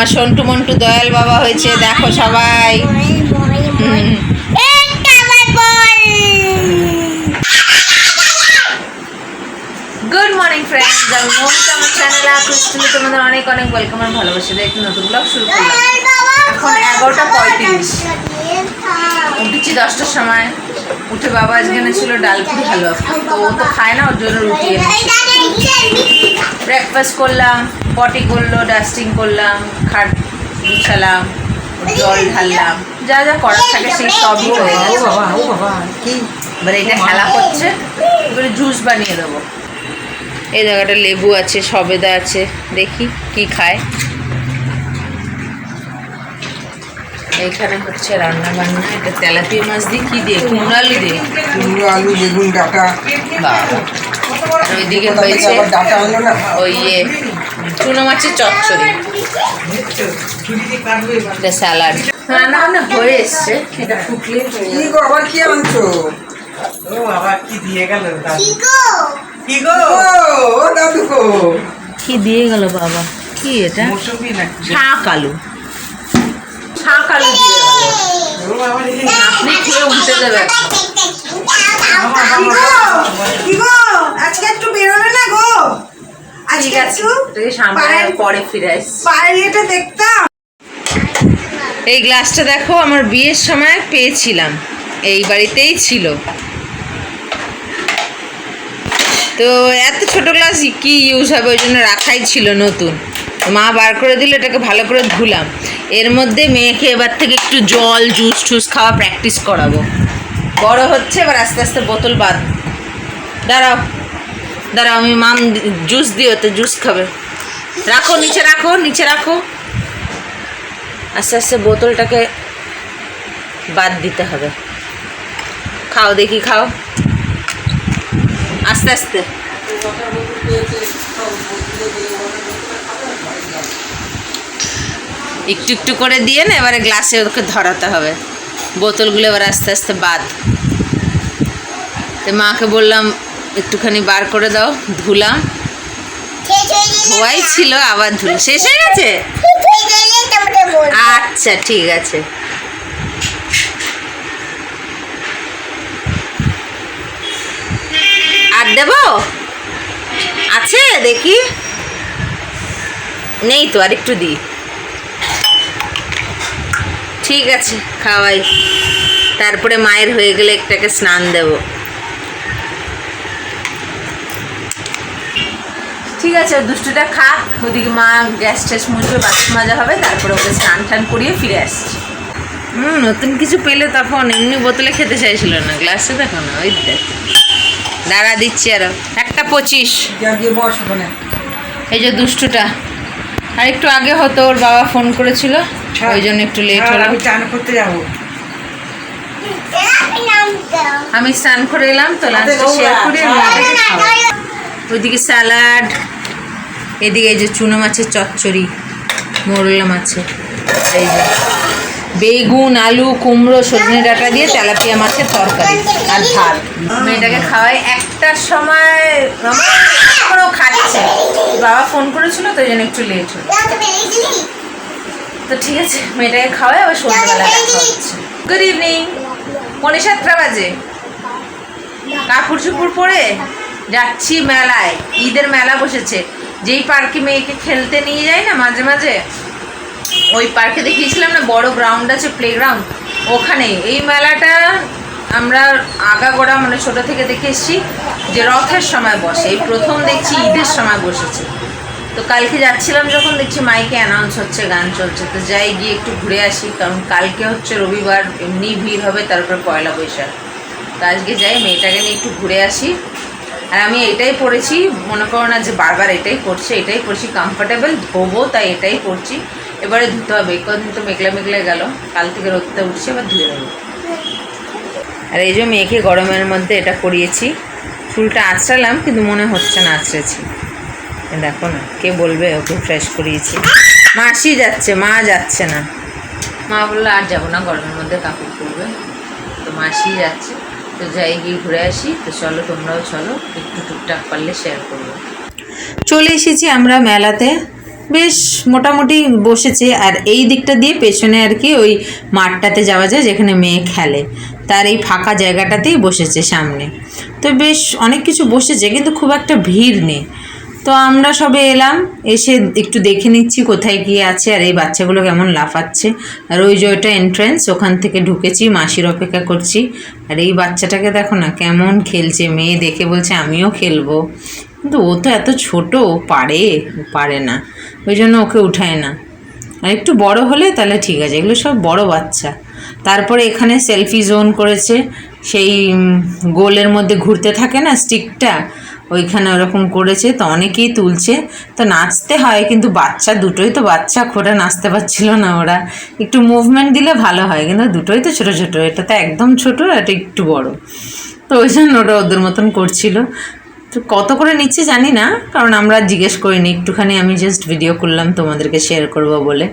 আমার সন্টু মন্টু দয়াল বাবা হয়েছে, দেখো সবাই। গুড মর্নিং ফ্রেন্ডস আমি মৌমিতা আমার চ্যানেলে ক্রিস্টালে তোমাদের অনেক অনেক ওয়েলকাম আর ভালোবাসা দিয়ে একটি নতুন ব্লগ শুরু করলাম। এখন এগারোটা পঁয়ত্রিশ। উঠেছি দশটার সময়। উঠে বাবা আজকে এনেছিল ডাল পুরি হালুয়া তো ও তো খায় না, ওর জন্য রুটি এনেছি। ব্রেকফাস্ট করলাম পটি করল ডাস্টিং করলাম খাট গুছালাম জল ঢাললাম যা যা করার থাকে সেই সবই হয়ে গেছে। এবারে এটা খেলা করছে এবারে জুস বানিয়ে দেবো। এই জায়গাটা লেবু আছে সবেদা আছে দেখি কি খায়। এইখানে হচ্ছে রান্না বান্না এটা তেলাপিয়া মাছ দিয়ে কি দিয়ে? কুমড়ো আলু দিয়ে। কুমড়ো আলু বেগুন ডাটা। ওইদিকে হয়েছে ওই ইয়ে চুনো মাছের চচ্চড়ি। এটা স্যালাড। রান্না বান্না হয়ে এসছে এটা ফুটলে কি গো আবার কি আনছো? ও বাবা কি দিয়ে গেল কি গো ও ও দাদু গো কি দিয়ে গেল বাবা? কি এটা? শাক আলু। শাক আলু দিয়ে গেল। আপনি খেয়ে উল্টে দেবেন কি গো আজকে একটু বেরোলে না গো ঠিক এটাকে সামনে পরে ফিরে আসছি। পায়ের দেখতাম। এই গ্লাসটা দেখো আমার বিয়ের সময় পেয়েছিলাম। এই বাড়িতেই ছিল। তো এত ছোট গ্লাস কি ইউজ হবে ওই জন্য রাখাই ছিল নতুন। মা বার করে দিল এটাকে ভালো করে ধুলাম। এর মধ্যে মেয়েকে এবার থেকে একটু জল জুস টুস খাওয়া প্র্যাকটিস করাবো। বড় হচ্ছে এবার আস্তে আস্তে বোতল বাদ দাঁড়াও। দাঁড়াও আমি মাম জুস দিও তো জুস খাবে। রাখো, নিচে রাখো নিচে রাখো। আস্তে আস্তে বোতলটাকে বাদ দিতে হবে। খাও, দেখি খাও। আস্তে আস্তে। একটু একটু করে দিয়ে না, এবারে গ্লাসে ওকে ধরাতে হবে। বোতলগুলো এবার আস্তে আস্তে বাদ। তো মাকে বললাম, একটুখানি বার করে দাও, ধুলাম। ধোয়াই ছিল আবার ধুলো। শেষ হয়ে গেছে? আচ্ছা ঠিক আছে। আর দেব? আছে, দেখি। নেই তো, আর একটু দিই। ঠিক আছে, খাওয়াই। তারপরে মায়ের হয়ে গেলে একটাকে স্নান দেব। ঠিক আছে দুষ্টুটা খাক ওদিকে মা গ্যাস ট্যাস মুছবে বাসন মাজা হবে তারপরে ওকে স্নান টান করিয়ে ফিরে আসছি। হুম নতুন কিছু পেলে তখন এমনি বোতলে খেতে চাইছিল না গ্লাসে দেখো না ওই দেখ। দাঁড়া দিচ্ছি আরও একটা পঁচিশ। এই যে দুষ্টুটা। আর একটু আগে হতো ওর বাবা ফোন করেছিল ওই জন্য একটু লেট হলো। আমি চান করতে যাব। আমি স্নান করে এলাম তো লাঞ্চটা শেয়ার করি। ওইদিকে স্যালাড, এদিকে এই যে চুনো মাছের চচ্চড়ি, মোরলা মাছের এই যে। বেগুন, আলু, কুমড়ো, সজনে ডাঁটা দিয়ে তেলাপিয়া মাছের তরকারি আর ভাত। মেয়েটাকে খাওয়াই একটার সময় এখনও খাচ্ছে। বাবা ফোন করেছিল, তো জন্য একটু লেট হলো। তো ঠিক আছে, মেয়েটাকে খাওয়াই আবার সন্ধ্যাবেলা গুড ইভিনিং পৌনে সাতটা বাজে। কাপড় চুপড় পরে? যাচ্ছি মেলায়। ঈদের মেলা বসেছে। যেই পার্কে মেয়েকে খেলতে নিয়ে যায় না মাঝে মাঝে, ওই পার্কে দেখিয়েছিলাম না, বড় গ্রাউন্ড আছে প্লেগ্রাউন্ড ওখানে এই মেলাটা আমরা আগাগোড়া মানে ছোটো থেকে দেখে এসেছি যে রথের সময় বসে। এই প্রথম দেখছি ঈদের সময় বসেছে। তো কালকে যাচ্ছিলাম যখন দেখছি মাইকে অ্যানাউন্স হচ্ছে, গান চলছে। তো যাই, গিয়ে একটু ঘুরে আসি, কারণ কালকে হচ্ছে রবিবার এমনি ভিড় হবে তারপর পয়লা বৈশাখ। তো আজকে যাই, মেয়েটাকে নিয়ে একটু ঘুরে আসি। আর আমি এটাই পড়েছি, মনে করো না যে বারবার এটাই পড়ছি এটাই পড়ছি কমফোর্টেবল ধোবো, তাই এটাই পড়ছি। এবারে ধুতে হবে কদিন তো মেঘলা মেঘলা গেল, কাল থেকে রোদটা উঠছে, এবার ধুয়ে দেবো আর এই যে মেয়েকে গরমের মধ্যে এটা করিয়েছি, চুলটা আঁচড়ালাম, কিন্তু মনে হচ্ছে না আঁচড়েছি। দেখো না, কে বলবে, ওকে ফ্রেশ করিয়েছি। মাসি যাচ্ছে, মা যাচ্ছে না। মা বলল, আর যাব না, গরমের মধ্যে কাপড় পরবে। তো মাসি যাচ্ছে। তো যাই গিয়ে ঘুরে আসি, তো চলো তোমরাও চলো, একটু টুকটাক পারলে শেয়ার করব। চলে এসেছি আমরা মেলাতে। বেশ মোটামুটি বসেছে, আর এই দিকটা দিয়ে পেছনে আর কি ওই মাঠটাতে যাওয়া যায়, যেখানে মেয়ে খেলে। তার এই ফাঁকা জায়গাটাতেই বসেছে সামনে। তো বেশ অনেক কিছু বসেছে, কিন্তু খুব একটা ভিড় নেই। তো আমরা সবে এলাম, এসে একটু দেখে নিচ্ছি কোথায় গিয়ে আছে আর এই বাচ্চাগুলো কেমন লাফাচ্ছে। আর ওই যে এন্ট্রেন্স ওখান থেকে ঢুকেছি, মাসির অপেক্ষা করছি। আর এই বাচ্চাটাকে দেখো না, কেমন খেলছে, মেয়ে দেখে বলছে, আমিও খেলব। কিন্তু ও তো এত ছোট পারে পারে না। ওই জন্য ওকে উঠায় না। আর একটু বড় হলে তাহলে ঠিক আছে, এগুলো সব বড় বাচ্চা। তারপরে এখানে সেলফি জোন করেছে। সেই গোলের মধ্যে ঘুরতে থাকে না স্টিকটা ওইখানে ওরকম করেছে, তো অনেকেই তুলছে। তো নাচতে হয়, কিন্তু বাচ্চা দুটোই তো বাচ্চা, খোঁড়া নাচতে পারছিল না ওরা। একটু মুভমেন্ট দিলে ভালো হয়, কিন্তু দুটোই তো ছোটো ছোটো, এটা তো একদম ছোটো এটা একটু বড়। তো ওই জন্য ওরা ওদের মতন করছিল। তো কত করে নিচ্ছে জানি না, কারণ আমরা জিজ্ঞেস করিনি, একটুখানি আমি জাস্ট ভিডিও করলাম, তোমাদেরকে শেয়ার করব বলে।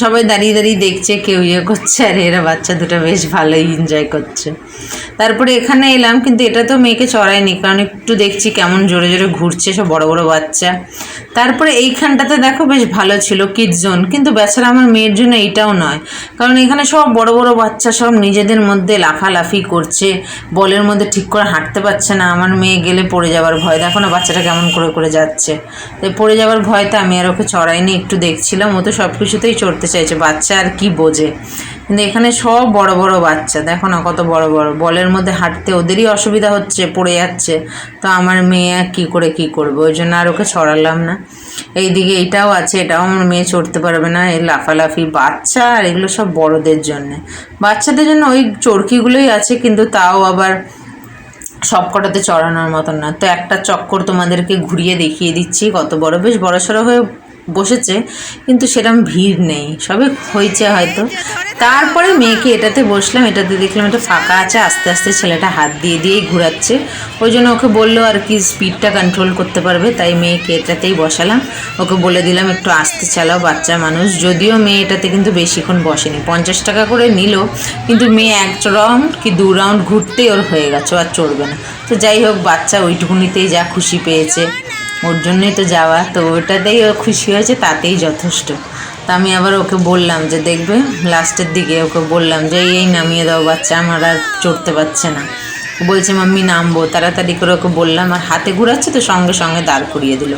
সবাই দাঁড়িয়ে দাঁড়িয়ে দেখছে, কেউ ইয়ে করছে, আর এরা বাচ্চা দুটো বেশ ভালোই এনজয় করছে। তারপরে এখানে এলাম, কিন্তু এটা তো মেয়েকে চড়ায়নি, কারণ একটু দেখছি কেমন জোরে জোরে ঘুরছে, সব বড় বড় বাচ্চা। তারপরে এইখানটাতে দেখো বেশ ভালো ছিল কিড জোন কিন্তু বেচারা আমার মেয়ের জন্য এইটাও নয়। কারণ এখানে সব বড় বড় বাচ্চা, সব নিজেদের মধ্যে লাফালাফি করছে, বলের মধ্যে ঠিক করে হাঁটতে পারছে না, আমার মেয়ে গেলে পড়ে যাওয়ার ভয়, দেখো না বাচ্চাটা কেমন করে করে যাচ্ছে। পড়ে যাওয়ার ভয়তে আমি আর ওকে চড়াইনি, একটু দেখছিলাম, ও তো সব কিছুতেই চড়তে চাইছে, বাচ্চা আর কি বোঝে। কিন্তু এখানে সব বড় বড় বাচ্চা, দেখো না কত বড় বড়। বলের মধ্যে হাঁটতে ওদেরই অসুবিধা হচ্ছে, পড়ে যাচ্ছে। তো আমার মেয়ে আর কী করে কি করবে, ওই জন্য আর ওকে ছড়ালাম না। এইদিকে এটাও আছে, এটাও আমার মেয়ে চড়তে পারবে না, এই লাফালাফি বাচ্চা আর এগুলো সব বড়দের জন্যে। বাচ্চাদের জন্য ওই চরকিগুলোই আছে, কিন্তু তাও আবার সব কটাতে চড়ানোর মতন না। তো একটা চক্কর তোমাদেরকে ঘুরিয়ে দেখিয়ে দিচ্ছি, কত বড়। বেশ বড়সড় হয়ে বসেছে, কিন্তু সেরকম ভিড় নেই। সবে হয়েছে হয়তো। তারপরে মেয়েকে এটাতে বসলাম, এটাতে দেখলাম এটা ফাঁকা আছে, আস্তে আস্তে ছেলেটা হাত দিয়ে দিয়েই ঘোরাচ্ছে। ওই জন্য ওকে বলল আর কি স্পিডটা কন্ট্রোল করতে পারবে, তাই মেয়েকে এটাতেই বসালাম। ওকে বলে দিলাম, একটু আস্তে চালাও বাচ্চা মানুষ। যদিও মেয়ে এটাতে কিন্তু বেশিক্ষণ বসেনি, পঞ্চাশ টাকা করে নিল, কিন্তু মেয়ে এক রাউন্ড কি দু রাউন্ড ঘুরতেই ওর হয়ে গেছে আর চড়বে না। তো যাই হোক, বাচ্চা ওইটুকুনিতেই যা খুশি পেয়েছে। ওর জন্যই তো যাওয়া, তো ওটাতেই ও খুশি হয়েছে, তাতেই যথেষ্ট। তা আমি আবার ওকে বললাম যে, দেখবে, লাস্টের দিকে ওকে বললাম যে, এই নামিয়ে দাও বাচ্চা, আমার আর চড়তে পারছে না। বলছে, মাম্মি, নামবো। তাড়াতাড়ি করে ওকে বললাম, আর হাতে ঘুরাচ্ছে তো, সঙ্গে সঙ্গে দাঁড় করিয়ে দিল।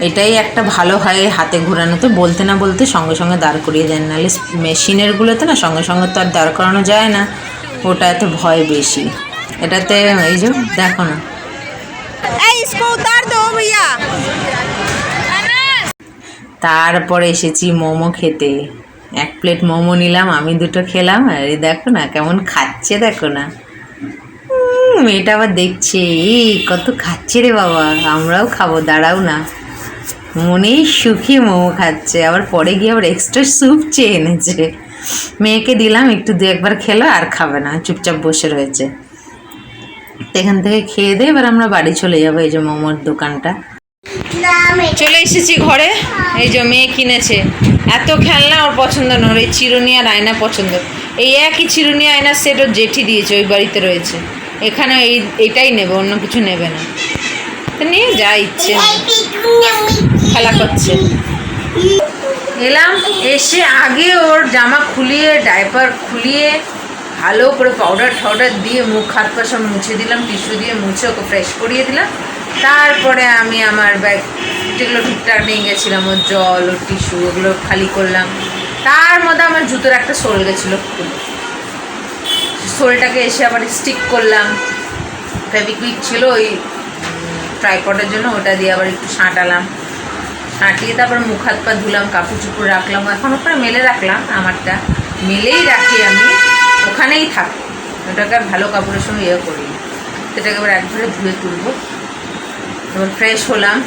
এটাই একটা ভালো হয়, হাতে ঘোরানোতে বলতে না বলতে সঙ্গে সঙ্গে দাঁড় করিয়ে দেন। নাহলে মেশিনেরগুলোতে না, সঙ্গে সঙ্গে তো আর দাঁড় করানো যায় না। ওটাতে ভয় বেশি। এটাতে, এই যে, দেখো না। इसको उतार दो भैया তারপরে এসেছি মোমো খেতে এক প্লেট মোমো নিলাম আমি দুটো খেলাম আর এই দেখো না কেমন খাচ্ছে দেখো না উম, মেয়েটা আবার দেখছে এই কত খাচ্ছে রে বাবা আমরাও খাবো দাঁড়াও না মনেই সুখী মোমো খাচ্ছে আবার পরে গিয়ে আবার এক্সট্রা স্যুপ চেয়ে এনেছে মেয়েকে দিলাম একটু দু একবার খেলো আর খাবে না চুপচাপ বসে রয়েছে তো এখান থেকে খেয়ে দিয়ে এবার আমরা বাড়ি চলে যাব এই যে মোমোর দোকানটা। চলে এসেছি ঘরে। এই যে মেয়ে কিনেছে। এত খেলনা ওর পছন্দ নয় ওর এই চিরুনি আর আয়না পছন্দ। এই একই চিরুনি আয়নার সেট ওর জেঠি দিয়েছে, ওই বাড়িতে রয়েছে। এখানে এই, এটাই নেবে, অন্য কিছু নেবে না। নিয়ে যা ইচ্ছে। খেলা করছে। এলাম, এসে আগে ওর জামা খুলিয়ে ডাইপার খুলিয়ে ভালো করে পাউডার টাউডার দিয়ে মুখ, হাত পা সব মুছে দিলাম টিস্যু দিয়ে মুছে ওকে ফ্রেশ করিয়ে দিলাম। তারপরে আমি আমার ব্যাগ যেগুলো টুকটাক নিয়ে গেছিলাম, ওর জল, ওর টিস্যু ওগুলো খালি করলাম। তার মধ্যে আমার জুতোর একটা সোল গেছিল সোলটাকে এসে আবার স্টিক করলাম। ফেবিকুইক ছিল ওই ট্রাইপডের জন্য, ওটা দিয়ে আবার একটু সাঁটালাম। সাঁটিয়ে তারপর মুখ, হাত পা ধুলাম, কাপড় চুপড় রাখলাম। এখন ওখানে মেলে রাখলাম, আমারটা। মেলেই রাখি আমি। ওখানেই থাক। ওটাকে আর ভালো কাপড়ের সঙ্গে ইয়ে করি। সেটাকে এবার একবারে ধুয়ে তুলবো। এবার ফ্রেশ হলাম।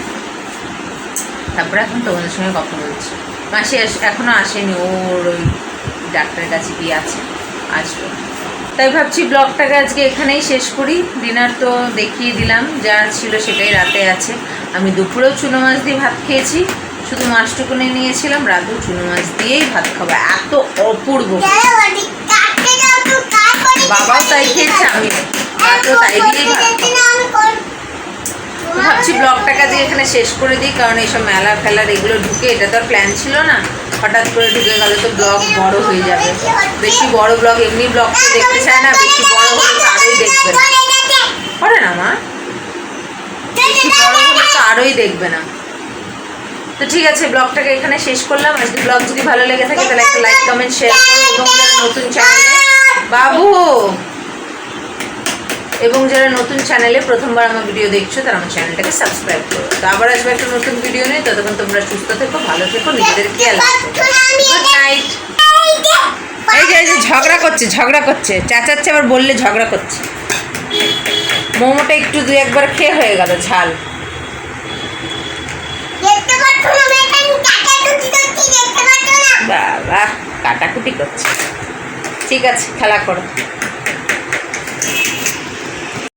তারপরে এখন তোমাদের সঙ্গে কথা বলছি। মাসি এখনও আসেনি, ওর ওই ডাক্তারের কাছে গিয়ে আছে, আসবে। তাই ভাবছি ব্লগটাকে আজকে এখানেই শেষ করি। ডিনার তো দেখিয়ে দিলাম, যা ছিল সেটাই রাতে আছে। আমি দুপুরেও চুনো মাছ দিয়ে ভাত খেয়েছি। শুধু মাছটুকুনি নিয়েছিলাম, রাতেও চুনো মাছ দিয়েই ভাত খাব। এত অপূর্ব। বাবাও তাই খেয়েছে, আমি তাই দিয়েই ভাবছি ব্লগটাকে আজকে এখানে শেষ করে দিই, কারণ এইসব মেলা ফেলার এগুলো ঢুকে এটা তো আর প্ল্যান ছিল না। হঠাৎ করে ঢুকে গেলে তো ব্লগ বড় হয়ে যাবে। বেশি বড় ব্লগ, এমনি ব্লগ তো দেখতে চায় না, বেশি বড় হলে তো আরোই দেখবে না। করে না, মা? বেশি বড় হলে তো আরোই দেখবে না। তো ঠিক আছে, ব্লগটাকে এখানে শেষ করলাম। আজকে ব্লগ যদি ভালো লেগে থাকে, তাহলে একটা লাইক কমেন্ট শেয়ার করো, এবং নতুন চ্যানেলে বাবু! এবং যারা নতুন চ্যানেলে প্রথমবার আমার ভিডিও দেখছ তারা আমার চ্যানেলটাকে সাবস্ক্রাইব করো। তো আবার আসবে একটা নতুন ভিডিও নিয়ে। ততক্ষণ তোমরা সুস্থ থেকো ভালো থেকো নিজেদের খেয়াল গুড নাইট এই যে এই যে ঝগড়া করছে ঝগড়া করছে। চেঁচাচ্ছে আবার বললে ঝগড়া করছে। মোমোটা একটু দুই একবার খেয়ে হয়ে গেল ঝাল। বাবা কাটাকুটি করছে। ঠিক আছে খেলা করো।